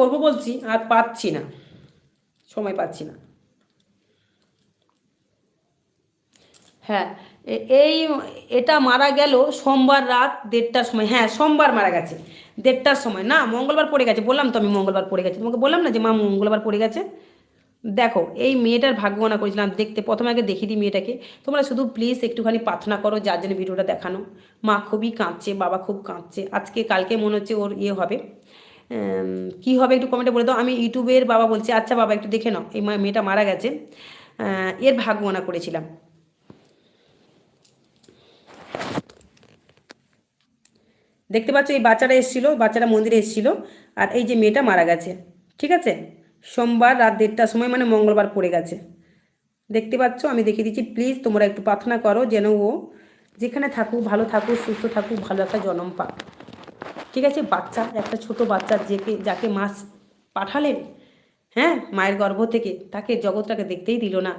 করব বলছি, আর পাচ্ছি না। সময় পাচ্ছি না। হ্যাঁ এই, এটা মারা গেল সোমবার রাত দেড়টার সময়। হ্যাঁ সোমবার মারা গেছে, দেড়টার সময়। না, মঙ্গলবার পড়ে গেছে, বললাম তো আমি মঙ্গলবার পড়ে গেছে। তোমাকে বললাম না যে মা মঙ্গলবার পড়ে গেছে? দেখো, এই মেয়েটার ভাগ্যবানা করেছিলাম দেখতে। প্রথমে আগে দেখিয়ে দিই মেয়েটাকে। তোমরা শুধু প্লিজ একটুখানি প্রার্থনা করো, যার জন্য ভিডিওটা দেখানো। মা খুবই কাঁদছে, বাবা খুব কাঁদছে। আজকে কালকে মনে হচ্ছে ওর ইয়ে হবে। কি হবে একটু কমেন্টে বলে দাও। আমি ইউটিউবের বাবা বলছি আচ্ছা বাবা, একটু দেখে নাও। এই মেয়েটা মারা গেছে। এর ভাগ্যবানা করেছিলাম। দেখতে পাচ্ছ, এই বাচ্চাটা এসেছিল, বাচ্চাটা মন্দিরে এসেছিল, আর এই যে মেয়েটা মারা গেছে। ঠিক আছে? সোমবার রাত দেড়টার সময় মানে মঙ্গলবার পড়ে গেছে। দেখতে পাচ্ছ, আমি দেখিয়ে দিচ্ছি প্লিজ তোমরা একটু প্রার্থনা করো যেন ও যেখানে থাকুক, ভালো থাকুক, সুস্থ থাকুক, ভালো একটা জন্ম পাক। ঠিক আছে, বাচ্চা, একটা ছোট বাচ্চা যেকে, যাকে মাছ পাঠালেন হ্যাঁ মায়ের গর্ভ থেকে, তাকে জগৎটাকে দেখতেই দিল না।